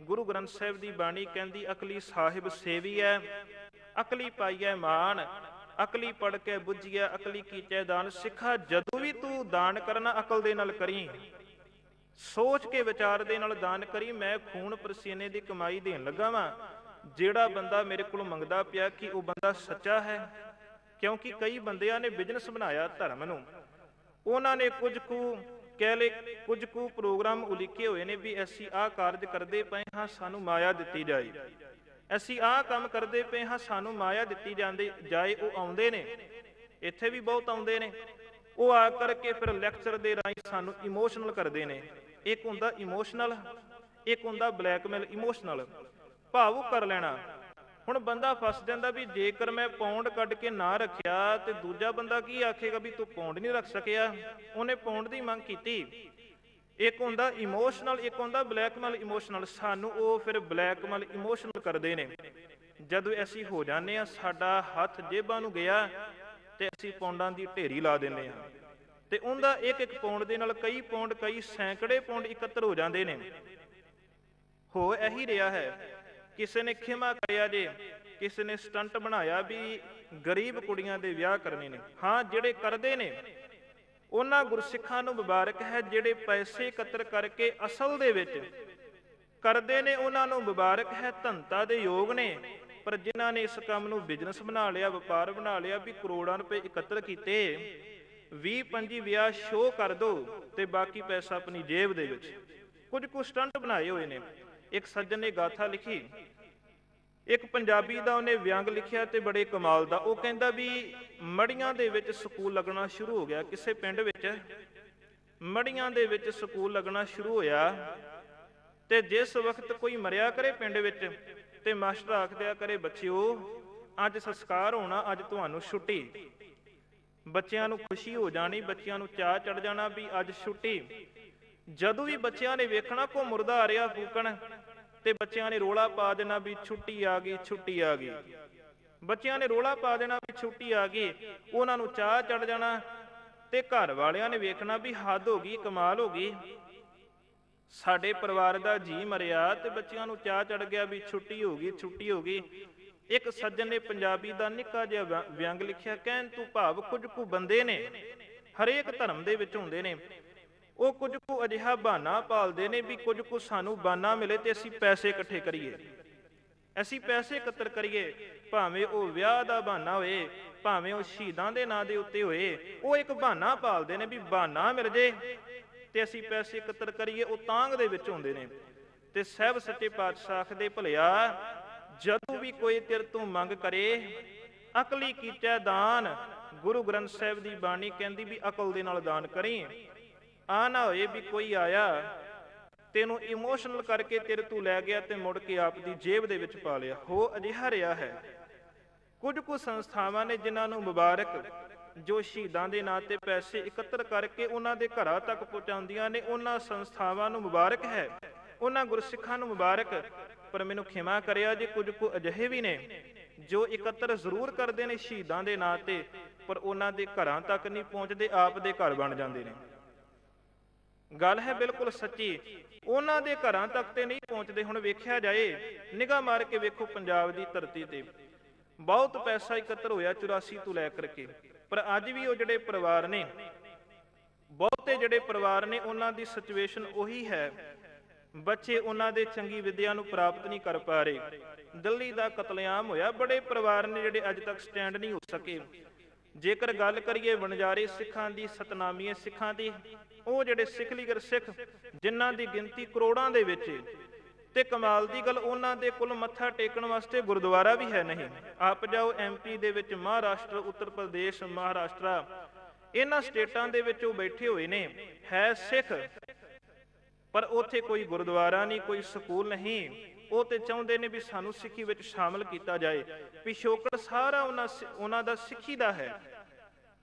ਗੁਰੂ ਗ੍ਰੰਥ ਸਾਹਿਬ ਦੀ ਬਾਣੀ ਕਹਿੰਦੀ, ਅਕਲੀ ਸਾਹਿਬ ਸੇਵੀ ਹੈ ਅਕਲੀ ਪਾਈਐ ਮਾਨ ਅਕਲੀ ਪੜ ਕੇ ਬੁੱਝੀਐ, ਅਕਲੀ ਕੀਚੈ ਦਾਨ, ਸਿੱਖਾ ਜਦੋਂ ਵੀ ਤੂੰ ਦਾਨ ਕਰਨਾ ਅਕਲ ਦੇ ਨਾਲ ਕਰੀ, ਸੋਚ ਕੇ ਵਿਚਾਰ ਦੇ ਨਾਲ ਦਾਨ ਕਰੀ, ਮੈਂ ਖੂਨ ਪਰਸੀਨੇ ਦੀ ਕਮਾਈ ਦੇਣ ਲੱਗਾ ਵਾਂ। ਜਿਹੜਾ ਬੰਦਾ ਮੇਰੇ ਕੋਲ ਮੰਗਦਾ ਪਿਆ ਕਿ ਉਹ ਬੰਦਾ ਸੱਚਾ ਹੈ, ਕਿਉਂਕਿ ਕਈ ਬੰਦਿਆਂ ਨੇ ਬਿਜ਼ਨਸ ਬਣਾਇਆ ਧਰਮ ਨੂੰ। ਉਹਨਾਂ ਨੇ ਕੁਝ ਕੁ ਕਹਿ ਲੇ ਕੁਝ ਕੁ ਪ੍ਰੋਗਰਾਮ ਉਲੀਕੇ ਹੋਏ ਨੇ ਵੀ ਅਸੀਂ ਆਹ ਕਾਰਜ ਕਰਦੇ ਪਏ ਹਾਂ, ਸਾਨੂੰ ਮਾਇਆ ਦਿੱਤੀ ਜਾਏ। ਅਸੀਂ ਆਹ ਕੰਮ ਕਰਦੇ ਪਏ ਹਾਂ, ਸਾਨੂੰ ਮਾਇਆ ਦਿੱਤੀ ਜਾਂਦੀ, ਜਾਏ, ਉਹ ਆਉਂਦੇ ਨੇ। ਇੱਥੇ ਵੀ ਬਹੁਤ ਆਉਂਦੇ ਨੇ। ਉਹ ਆ ਕਰਕੇ ਫਿਰ ਲੈਕਚਰ ਦੇ ਰਾਹੀਂ ਸਾਨੂੰ ਇਮੋਸ਼ਨਲ ਕਰਦੇ ਨੇ। ਇੱਕ ਹੁੰਦਾ ਇਮੋਸ਼ਨਲ ਇੱਕ ਹੁੰਦਾ ਬਲੈਕਮੇਲ ਇਮੋਸ਼ਨਲ ਭਾਵੁਕ ਕਰ ਲੈਣਾ। ਹੁਣ ਬੰਦਾ ਫਸ ਜਾਂਦਾ ਵੀ ਜੇਕਰ ਮੈਂ ਪੌਂਡ ਕੱਢ ਕੇ ਨਾ ਰੱਖਿਆ ਤੇ ਦੂਜਾ ਬੰਦਾ ਕੀ ਆਖੇਗਾ ਵੀ ਤੂੰ ਪੌਂਡ ਨਹੀਂ ਰੱਖ ਸਕਿਆ? ਉਹਨੇ ਪੌਂਡ ਦੀ ਮੰਗ ਕੀਤੀ। ਇੱਕ ਹੁੰਦਾ ਇਮੋਸ਼ਨਲ ਇੱਕ ਹੁੰਦਾ ਬਲੈਕਮੇਲ ਇਮੋਸ਼ਨਲ ਸਾਨੂੰ ਉਹ ਫਿਰ ਬਲੈਕਮੇਲ ਇਮੋਸ਼ਨਲ ਕਰਦੇ ਨੇ। ਜਦੋਂ ਅਸੀਂ ਹੋ ਜਾਂਦੇ ਆ ਸਾਡਾ ਹੱਥ ਜੇਬਾਂ ਨੂੰ ਗਿਆ ਤੇ ਅਸੀਂ ਪੌਂਡਾਂ ਦੀ ਢੇਰੀ ਲਾ ਦਿੰਦੇ ਆ ਤੇ ਉਹਦਾ ਇੱਕ ਇੱਕ ਪੌਂਡ ਦੇ ਨਾਲ ਕਈ ਪੌਂਡ, ਕਈ ਸੈਂਕੜੇ ਪੌਂਡ ਇਕੱਤਰ ਹੋ ਜਾਂਦੇ ਨੇ। ਹੋ ਇਹੀ ਰਿਹਾ ਹੈ। ਕਿਸੇ ਨੇ ਖਿਮਾ ਕਰਿਆ ਜੇ, ਕਿਸੇ ਨੇ ਸਟੰਟ ਬਣਾਇਆ ਵੀ ਗਰੀਬ ਕੁੜੀਆਂ ਦੇ ਵਿਆਹ ਕਰਨੇ ਨੇ। ਹਾਂ, ਜਿਹੜੇ ਕਰਦੇ ਨੇ, ਉਹਨਾਂ ਗੁਰਸਿੱਖਾਂ ਨੂੰ ਮੁਬਾਰਕ ਹੈ ਜਿਹੜੇ ਪੈਸੇ ਇਕੱਤਰ ਕਰਕੇ ਅਸਲ ਦੇ ਵਿੱਚ ਕਰਦੇ ਨੇ, ਉਹਨਾਂ ਨੂੰ ਮੁਬਾਰਕ ਹੈ ਧੰਤਾ ਦੇ ਯੋਗ ਨੇ। ਪਰ ਜਿਨ੍ਹਾਂ ਨੇ ਇਸ ਕੰਮ ਨੂੰ ਬਿਜ਼ਨਸ ਬਣਾ ਲਿਆ, ਵਪਾਰ ਬਣਾ ਲਿਆ, ਵੀ ਕਰੋੜਾਂ ਰੁਪਏ ਇਕੱਤਰ ਕੀਤੇ 20 25 ਵਿਆਹ ਸ਼ੋਅ ਕਰ ਦੋ ਤੇ ਬਾਕੀ ਪੈਸਾ ਆਪਣੀ ਜੇਬ ਦੇ ਵਿੱਚ। ਕੁਝ ਕੁ ਸਟੰਟ ਬਣਾਏ ਹੋਏ ਨੇ। ਇੱਕ ਸੱਜਣ ਨੇ ਗਾਥਾ ਲਿਖੀ। ਇੱਕ ਪੰਜਾਬੀ ਦਾ ਉਹਨੇ ਵਿਅੰਗ ਲਿਖਿਆ ਤੇ ਬੜੇ ਕਮਾਲ ਦਾ। ਉਹ ਕਹਿੰਦਾ ਵੀ ਮੜੀਆਂ ਦੇ ਵਿੱਚ ਸਕੂਲ ਲੱਗਣਾ ਸ਼ੁਰੂ ਹੋ ਗਿਆ। ਕਿਸੇ ਪਿੰਡ ਵਿੱਚ ਮੜੀਆਂ ਦੇ ਵਿੱਚ ਸਕੂਲ ਲੱਗਣਾ ਸ਼ੁਰੂ ਹੋਇਆ ਤੇ ਜਿਸ ਵਕਤ ਕੋਈ ਮਰਿਆ ਕਰੇ ਪਿੰਡ ਵਿੱਚ ਤੇ ਮਾਸਟਰ ਆਖਦਿਆ ਕਰੇ, ਬੱਚਿਓ, ਅੱਜ ਸੰਸਕਾਰ ਹੋਣਾ, ਅੱਜ ਤੁਹਾਨੂੰ ਛੁੱਟੀ। ਬੱਚਿਆਂ ਨੂੰ ਖੁਸ਼ੀ ਹੋ ਜਾਣੀ, ਬੱਚਿਆਂ ਨੂੰ ਚਾਹ ਚੜ ਜਾਣਾ ਵੀ ਅੱਜ ਛੁੱਟੀ। ਜਦੋਂ ਵੀ ਬੱਚਿਆਂ ਨੇ ਵੇਖਣਾ ਕੋ ਮੁਰਦਾ ਆ ਰਿਹਾ ਫੂਕਣ, ਤੇ ਬੱਚਿਆਂ ਨੇ ਰੋਲਾ ਪਾ ਦੇਣਾ ਵੀ ਛੁੱਟੀ ਆ ਗਈ, ਛੁੱਟੀ ਆ ਗਈ। ਬੱਚਿਆਂ ਨੇ ਰੋਲਾ ਪਾ ਦੇਣਾ ਵੀ ਛੁੱਟੀ ਆ ਗਈ, ਉਹਨਾਂ ਨੂੰ ਚਾਹ ਚੜ ਜਾਣਾ, ਤੇ ਘਰ ਵਾਲਿਆਂ ਨੇ ਵੇਖਣਾ ਵੀ ਹੱਦ ਹੋ ਗਈ, ਕਮਾਲ ਹੋ ਗਈ। ਸਾਡੇ ਪਰਿਵਾਰ ਦਾ ਜੀ ਮਰਿਆ, ਤੇ ਬੱਚਿਆਂ ਨੂੰ ਚਾਹ ਚੜ ਗਿਆ ਵੀ ਛੁੱਟੀ ਹੋ ਗਈ, ਛੁੱਟੀ ਹੋ ਗਈ। ਇੱਕ ਸੱਜਣ ਨੇ ਪੰਜਾਬੀ ਦਾ ਨਿੱਕਾ ਜਿਹਾ ਵਿਅੰਗ ਲਿਖਿਆ, ਕਹਿਣ ਤੂੰ ਭਾਵ ਕੁਝ ਕੁ ਬੰਦੇ ਨੇ, ਹਰੇਕ ਧਰਮ ਦੇ ਵਿੱਚ ਹੁੰਦੇ ਨੇ। ਉਹ ਕੁਝ ਕੁ ਅਜਿਹਾ ਬਹਾਨਾ ਪਾਲਦੇ ਨੇ ਵੀ ਕੁਝ ਕੁ ਸਾਨੂੰ ਬਾਨਾ ਮਿਲੇ ਤੇ ਅਸੀਂ ਪੈਸੇ ਇਕੱਠੇ ਕਰੀਏ। ਅਸੀਂ ਪੈਸੇ ਇਕੱਤਰ ਕਰੀਏ, ਭਾਵੇਂ ਉਹ ਵਿਆਹ ਦਾ ਬਹਾਨਾ ਹੋਏ, ਭਾਵੇਂ ਉਹ ਸ਼ਹੀਦਾਂ ਦੇ ਨਾਂ ਦੇ ਉੱਤੇ ਹੋਏ, ਉਹ ਇੱਕ ਬਹਾਨਾ ਪਾਲਦੇ ਨੇ ਵੀ ਬਹਾਨਾ ਮਿਲ ਜੇ ਤੇ ਅਸੀਂ ਪੈਸੇ ਇਕੱਤਰ ਕਰੀਏ, ਉਹ ਤਾਂਗ ਦੇ ਵਿੱਚ ਹੁੰਦੇ ਨੇ। ਤੇ ਸਹਿਬ ਸੱਚੇ ਪਾਤਸ਼ਾਹ ਦੇ ਭਲਿਆ, ਜਦੋਂ ਵੀ ਕੋਈ ਤੇਰੇ ਤੋਂ ਮੰਗ ਕਰੇ, ਅਕਲੀ ਕੀਤਾ ਦਾਨ, ਗੁਰੂ ਗ੍ਰੰਥ ਸਾਹਿਬ ਦੀ ਬਾਣੀ ਕਹਿੰਦੀ ਵੀ ਅਕਲ ਦੇ ਨਾਲ ਦਾਨ ਕਰੀ। ਆ ਨਾ ਹੋਏ ਵੀ ਕੋਈ ਆਇਆ, ਤੈਨੂੰ ਇਮੋਸ਼ਨਲ ਕਰਕੇ ਤੇਰੇ ਤੋਂ ਲੈ ਗਿਆ ਤੇ ਮੁੜ ਕੇ ਆਪ ਦੀ ਜੇਬ ਦੇ ਵਿੱਚ ਪਾ ਲਿਆ। ਹੋ ਅਜਿਹਾ ਰਿਹਾ ਹੈ। ਕੁਝ ਕੁ ਸੰਸਥਾਵਾਂ ਨੇ ਜਿਨ੍ਹਾਂ ਨੂੰ ਮੁਬਾਰਕ ਜੋ ਸ਼ਹੀਦਾਂ ਦੇ ਨਾਂ ਤੇ ਪੈਸੇ ਇਕੱਤਰ ਕਰਕੇ ਉਹਨਾਂ ਦੇ ਘਰਾਂ ਤੱਕ ਪਹੁੰਚਾਉਂਦੀਆਂ ਨੇ, ਉਹਨਾਂ ਸੰਸਥਾਵਾਂ ਨੂੰ ਮੁਬਾਰਕ ਹੈ। ਉਹਨਾਂ ਗੁਰਸਿੱਖਾਂ ਨੂੰ ਮੁਬਾਰਕ। ਪਰ ਮੈਨੂੰ ਖਿਮਾ ਕਰਿਆ ਜੇ ਕੁਝ ਕੁ ਅਜਿਹੇ ਵੀ ਨੇ ਜੋ ਇਕੱਤਰ ਜ਼ਰੂਰ ਕਰਦੇ ਨੇ ਸ਼ਹੀਦਾਂ ਦੇ ਨਾਂ ਤੇ, ਪਰ ਉਹਨਾਂ ਦੇ ਘਰਾਂ ਤੱਕ ਨਹੀਂ ਪਹੁੰਚਦੇ, ਆਪ ਦੇ ਘਰ ਬਣ ਜਾਂਦੇ ਨੇ। ਗੱਲ ਹੈ ਬਿਲਕੁਲ ਸੱਚੀ। ਉਹਨਾਂ ਦੇ ਘਰਾਂ ਤੱਕ ਤੇ ਨਹੀਂ ਪਹੁੰਚਦੇ ਹੁਣ ਵੇਖਿਆ ਜਾਏ, ਨਿਗਾਹ ਮਾਰ ਕੇ ਵੇਖੋ ਪੰਜਾਬ ਦੀ ਧਰਤੀ ਤੇ। ਬਹੁਤ ਪੈਸਾ ਇਕੱਤਰ ਹੋਇਆ 84 ਤੋਂ ਲੈ ਕਰਕੇ, ਪਰ ਅੱਜ ਵੀ ਉਹ ਜਿਹੜੇ ਪਰਿਵਾਰ ਨੇ, ਬਹੁਤੇ ਜਿਹੜੇ ਪਰਿਵਾਰ ਨੇ, ਉਹਨਾਂ ਦੀ ਸਿਚੁਏਸ਼ਨ ਉਹੀ ਹੈ। ਬੱਚੇ ਉਹਨਾਂ ਦੇ ਚੰਗੀ ਵਿਦਿਆ ਨੂੰ ਪ੍ਰਾਪਤ ਨਹੀਂ ਕਰ ਪਾ ਰਹੇ। ਦਿੱਲੀ ਦਾ ਕਤਲੇਆਮ ਹੋਇਆ, ਬੜੇ ਪਰਿਵਾਰ ਨੇ ਜਿਹੜੇ ਅੱਜ ਤੱਕ ਸਟੈਂਡ ਨਹੀਂ ਹੋ ਸਕੇ। ਜੇਕਰ ਗੱਲ ਕਰੀਏ ਵਣਜਾਰੇ ਸਿੱਖਾਂ ਦੀ ਸਤਨਾਮੀਏ ਸਿੱਖਾਂ ਦੀ, ਉਹ ਜਿਹੜੇ ਸਿੱਖ ਲੀਗਰ ਸਿੱਖ, ਜਿਨ੍ਹਾਂ ਦੀ ਗਿਣਤੀ ਕਰੋੜਾਂ ਦੇ ਵਿੱਚ ਤੇ ਕਮਾਲ ਦੀ ਗੱਲ ਉਹਨਾਂ ਦੇ ਕੋਲ ਮੱਥਾ ਟੇਕਣ ਵਾਸਤੇ ਗੁਰਦੁਆਰਾ ਵੀ ਹੈ ਨਹੀਂ। ਆਪ ਜਾਓ ਐਮਪੀ ਦੇ ਵਿੱਚ ਮਹਾਰਾਸ਼ਟਰ, ਉੱਤਰ ਪ੍ਰਦੇਸ਼, ਮਹਾਰਾਸ਼ਟਰ, ਇਹਨਾਂ ਸਟੇਟਾਂ ਦੇ ਵਿੱਚ ਉਹ ਬੈਠੇ ਹੋਏ ਨੇ, ਹੈ ਸਿੱਖ, ਪਰ ਉੱਥੇ ਕੋਈ ਗੁਰਦੁਆਰਾ ਨਹੀਂ, ਕੋਈ ਸਕੂਲ ਨਹੀਂ। ਉਹ ਤੇ ਚਾਹੁੰਦੇ ਨੇ ਵੀ ਸਾਨੂੰ ਸਿੱਖੀ ਵਿੱਚ ਸ਼ਾਮਲ ਕੀਤਾ ਜਾਏ। ਪਿਛੋਕੜ ਸਾਰਾ ਉਹਨਾਂ ਉਹਨਾਂ ਦਾ ਸਿੱਖੀ ਦਾ ਹੈ।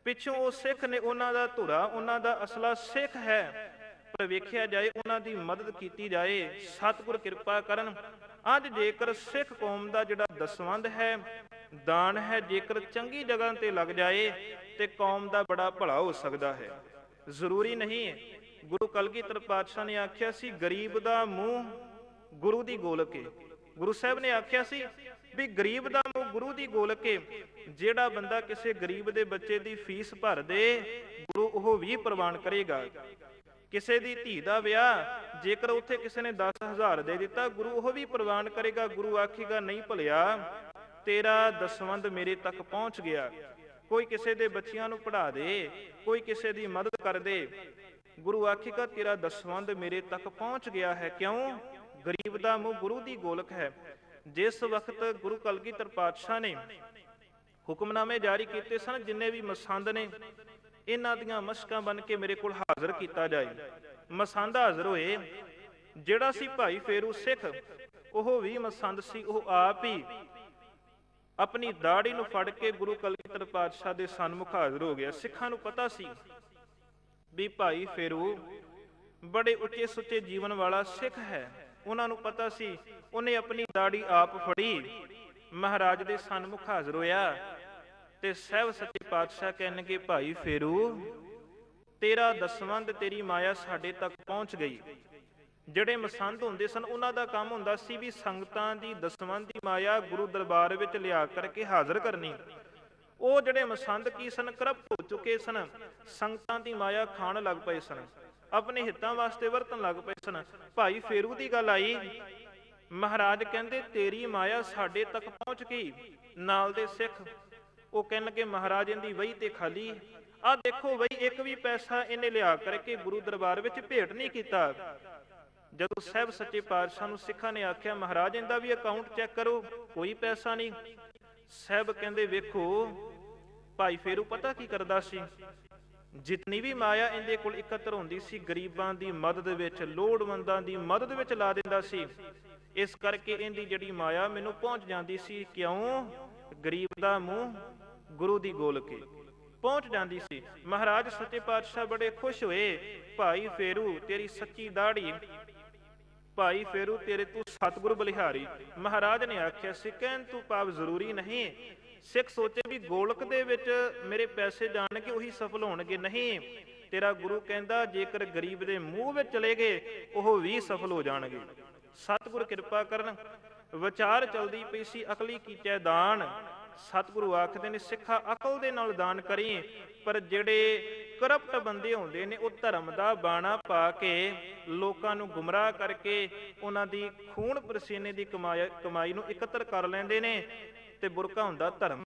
ਪਿੱਛੋਂ ਉਹ ਸਿੱਖ ਨੇ ਉਹਨਾਂ ਦਾ ਧੁਰਾ, ਉਹਨਾਂ ਦਾ ਅਸਲਾ ਸਿੱਖ ਹੈ। ਪਰ ਵੇਖਿਆ ਜਾਏ, ਉਹਨਾਂ ਦੀ ਮਦਦ ਕੀਤੀ ਜਾਏ। ਸਤਿਗੁਰ ਕਿਰਪਾ ਕਰਨ। ਅੱਜ ਜੇਕਰ ਸਿੱਖ ਕੌਮ ਦਾ ਜਿਹੜਾ ਦਸਵੰਦ ਹੈ, ਦਾਨ ਹੈ, ਜੇਕਰ ਚੰਗੀ ਜਗ੍ਹਾ ਤੇ ਲੱਗ ਜਾਏ, ਤੇ ਕੌਮ ਦਾ ਬੜਾ ਭਲਾ ਹੋ ਸਕਦਾ ਹੈ। ਜ਼ਰੂਰੀ ਨਹੀਂ। ਗੁਰੂ ਕਲਗੀਧਰ ਪਾਤਸ਼ਾਹ ਨੇ ਆਖਿਆ ਸੀ, ਗਰੀਬ ਦਾ ਮੂੰਹ ਗੁਰੂ ਦੀ ਗੋਲਕ ਏ। ਗੁਰੂ ਸਾਹਿਬ ਨੇ ਆਖਿਆ ਸੀ ਵੀ ਗਰੀਬ ਦਾ ਮੂੰਹ ਗੁਰੂ ਦੀ ਗੋਲਕ ਜਿਹੜਾ ਬੰਦਾ ਕਿਸੇ ਗਰੀਬ ਦੇ ਬੱਚੇ ਦੀ ਫੀਸ ਭਰ ਦੇ, ਗੁਰੂ ਉਹ ਵੀ ਪ੍ਰਵਾਨ ਕਰੇਗਾ। ਕਿਸੇ ਦੀ ਧੀ ਦਾ ਵਿਆਹ, ਜੇਕਰ ਉੱਥੇ ਕਿਸੇ ਨੇ 10000 ਦੇ ਦਿੱਤਾ, ਗੁਰੂ ਉਹ ਵੀ ਪ੍ਰਵਾਨ ਕਰੇਗਾ। ਗੁਰੂ ਆਖੇਗਾ, ਨਹੀਂ ਭਲਿਆ, ਤੇਰਾ ਦਸਵੰਦ ਮੇਰੇ ਤੱਕ ਪਹੁੰਚ ਗਿਆ। ਕੋਈ ਕਿਸੇ ਦੇ ਬੱਚਿਆਂ ਨੂੰ ਪੜ੍ਹਾ ਦੇ, ਕੋਈ ਕਿਸੇ ਦੀ ਮਦਦ ਕਰ ਦੇ। ਗੁਰੂ ਆਖੇਗਾ, ਤੇਰਾ ਦਸਵੰਦ ਮੇਰੇ ਤੱਕ ਪਹੁੰਚ ਗਿਆ ਹੈ। ਕਿਉਂ? ਗਰੀਬ ਦਾ ਮੂੰਹ ਗੁਰੂ ਦੀ ਗੋਲਕ ਹੈ। ਜਿਸ ਵਕਤ ਗੁਰੂ ਕਲਗੀਧਰ ਪਾਤਸ਼ਾਹ ਨੇ ਹੁਕਮਨਾਮੇ ਜਾਰੀ ਕੀਤੇ ਸਨ, ਜਿੰਨੇ ਵੀ ਮਸੰਦ ਨੇ, ਇਹਨਾਂ ਦੀਆਂ ਮਸ਼ਕਾਂ ਬਣ ਕੇ ਮੇਰੇ ਕੋਲ ਹਾਜ਼ਰ ਕੀਤਾ ਜਾਏ। ਮਸੰਦ ਹਾਜ਼ਰ ਹੋਏ, ਜਿਹੜਾ ਸੀ ਭਾਈ ਫੇਰੂ ਸਿੱਖ, ਉਹ ਵੀ ਮਸੰਦ ਸੀ, ਉਹ ਆਪ ਹੀ ਆਪਣੀ ਦਾੜੀ ਨੂੰ ਫੜ ਕੇ ਗੁਰੂ ਕਲਗੀਧਰ ਪਾਤਸ਼ਾਹ ਦੇ ਸਨਮੁਖ ਹਾਜ਼ਰ ਹੋ ਗਿਆ। ਸਿੱਖਾਂ ਨੂੰ ਪਤਾ ਸੀ ਵੀ ਭਾਈ ਫੇਰੂ ਬੜੇ ਉੱਚੇ ਸੁੱਚੇ ਜੀਵਨ ਵਾਲਾ ਸਿੱਖ ਹੈ। ਉਹਨਾਂ ਨੂੰ ਪਤਾ ਸੀ, ਉਹਨੇ ਆਪਣੀ ਦਾੜੀ ਆਪ ਫੜੀ। ਮਹਾਰਾਜ ਦੇ ਸਨਮੁਖ ਹਾਜ਼ਰ ਹੋਇਆ ਤੇ ਸਹਿਬ ਸੱਚੇ ਪਾਤਸ਼ਾਹ ਕਹਿਣਗੇ ਭਾਈ ਫੇਰੂ, ਤੇਰਾ ਦਸਵੰਦ ਤੇਰੀ ਮਾਇਆ ਸਾਡੇ ਤੱਕ ਪਹੁੰਚ ਗਈ। ਜਿਹੜੇ ਮਸੰਦ ਹੁੰਦੇ ਸਨ, ਉਹਨਾਂ ਦਾ ਕੰਮ ਹੁੰਦਾ ਸੀ ਵੀ ਸੰਗਤਾਂ ਦੀ ਦਸਵੰਦ ਦੀ ਮਾਇਆ ਗੁਰੂ ਦਰਬਾਰ ਵਿੱਚ ਲਿਆ ਕਰਕੇ ਹਾਜ਼ਰ ਕਰਨੀ। ਉਹ ਜਿਹੜੇ ਮਸੰਦ ਕੀ ਸਨ, ਕਰਪਟ ਹੋ ਚੁੱਕੇ ਸਨ। ਸੰਗਤਾਂ ਦੀ ਮਾਇਆ ਖਾਣ ਲੱਗ ਪਏ ਸਨ। ਆਪਣੇ ਹਿੱਤਾਂ ਵਾਸਤੇ ਵਰਤਣ ਲੱਗ ਪਏ ਸਨ। ਭਾਈ ਫੇਰੂ ਦੀ ਗੱਲ ਆਈ, ਮਹਾਰਾਜ ਕਹਿੰਦੇ, ਤੇਰੀ ਮਾਇਆ ਸਾਡੇ ਤੱਕ ਪਹੁੰਚ ਗਈ। ਨਾਲ ਦੇ ਸਿੱਖ, ਉਹ ਕਹਿਣ ਲੱਗੇ, ਮਹਾਰਾਜ ਇਹਦੀ ਵਹੀ ਤੇ ਖਾਲੀ। ਆ ਦੇਖੋ ਵਹੀ, ਇੱਕ ਵੀ ਪੈਸਾ ਇਹਨੇ ਲਿਆ ਕਰਕੇ ਗੁਰੂ ਦਰਬਾਰ ਵਿੱਚ ਭੇਟ ਨਹੀਂ ਕੀਤਾ। ਜਦੋਂ ਸਹਿਬ ਸੱਚੇ ਪਾਤਸ਼ਾਹ ਨੂੰ ਸਿੱਖਾਂ ਨੇ ਆਖਿਆ, ਮਹਾਰਾਜ, ਇਹਦਾ ਵੀ ਅਕਾਊਂਟ ਚੈੱਕ ਕਰੋ, ਕੋਈ ਪੈਸਾ ਨਹੀਂ। ਸਹਿਬ ਕਹਿੰਦੇ, ਵੇਖੋ, ਭਾਈ ਫੇਰੂ ਪਤਾ ਕੀ ਕਰਦਾ ਸੀ? ਜਿਤਨੀ ਵੀ ਮਾਇਆ ਇਹਦੇ ਕੋਲ ਇਕੱਤਰ ਹੁੰਦੀ ਸੀ, ਗਰੀਬਾਂ ਦੀ ਮਦਦ ਵਿੱਚ, ਲੋੜਵੰਦਾਂ ਦੀ ਮਦਦ ਵਿੱਚ ਲਾ ਦਿੰਦਾ ਸੀ। ਇਸ ਕਰਕੇ ਇਹਦੀ ਜਿਹੜੀ ਮਾਇਆ ਮੈਨੂੰ ਪਹੁੰਚ ਜਾਂਦੀ ਸੀ, ਕਿਉਂ? ਗਰੀਬ ਦਾ ਮੂੰਹ ਗੁਰੂ ਦੀ ਗੋਲਕੇ ਪਹੁੰਚ ਜਾਂਦੀ ਸੀ। ਮਹਾਰਾਜ ਸੱਚੇ ਪਾਤਸ਼ਾਹ ਬੜੇ ਖੁਸ਼ ਹੋਏ, ਭਾਈ ਫੇਰੂ, ਤੇਰੀ ਸੱਚੀ ਦਾੜੀ ਭਾਈ ਫੇਰੂ, ਤੇਰੇ ਤੂੰ ਸਤਿਗੁਰ ਬਲਿਹਾਰੀ। ਮਹਾਰਾਜ ਨੇ ਆਖਿਆ ਸੀ ਕਹਿਣ ਤੂੰ ਪਾਪ ਜ਼ਰੂਰੀ ਨਹੀਂ। ਸਿੱਖ ਸੋਚੇ ਵੀ ਗੋਲਕ ਦੇ ਵਿੱਚ ਮੇਰੇ ਪੈਸੇ ਜਾਣਗੇ, ਉਹੀ ਸਫਲ ਹੋਣਗੇ। ਨਹੀਂ, ਤੇਰਾ ਗੁਰੂ ਕਹਿੰਦਾ, ਜੇਕਰ ਗਰੀਬ ਦੇ ਮੂੰਹ ਵਿੱਚ ਚਲੇ ਗਏ, ਉਹ ਵੀ ਸਫਲ ਹੋ ਜਾਣਗੇ। ਸਤਿਗੁਰ ਕਿਰਪਾ ਕਰਨ, ਵਿਚਾਰ ਚਲਦੀ ਪਈ ਸੀ, ਅਕਲੀ ਕੀਚੈ ਦਾਨ। ਸਤਿਗੁਰੂ ਆਖਦੇ ਨੇ, ਸਿੱਖਾ ਅਕਲ ਦੇ ਨਾਲ ਦਾਨ ਕਰੀ, ਪਰ ਜਿਹੜੇ ਕਰਪਟ ਬੰਦੇ ਹੁੰਦੇ ਨੇ, ਉਹ ਧਰਮ ਦਾ ਬਾਣਾ ਪਾ ਕੇ ਲੋਕਾਂ ਨੂੰ ਗੁੰਮਰਾਹ ਕਰਕੇ ਉਹਨਾਂ ਦੀ ਖੂਨ ਪਰਸੀਨੇ ਦੀ ਕਮਾਈ ਕਮਾਈ ਨੂੰ ਇਕੱਤਰ ਕਰ ਲੈਂਦੇ ਨੇ। ਤੇ ਬੁਰਕਾ ਹੁੰਦਾ ਧਰਮ।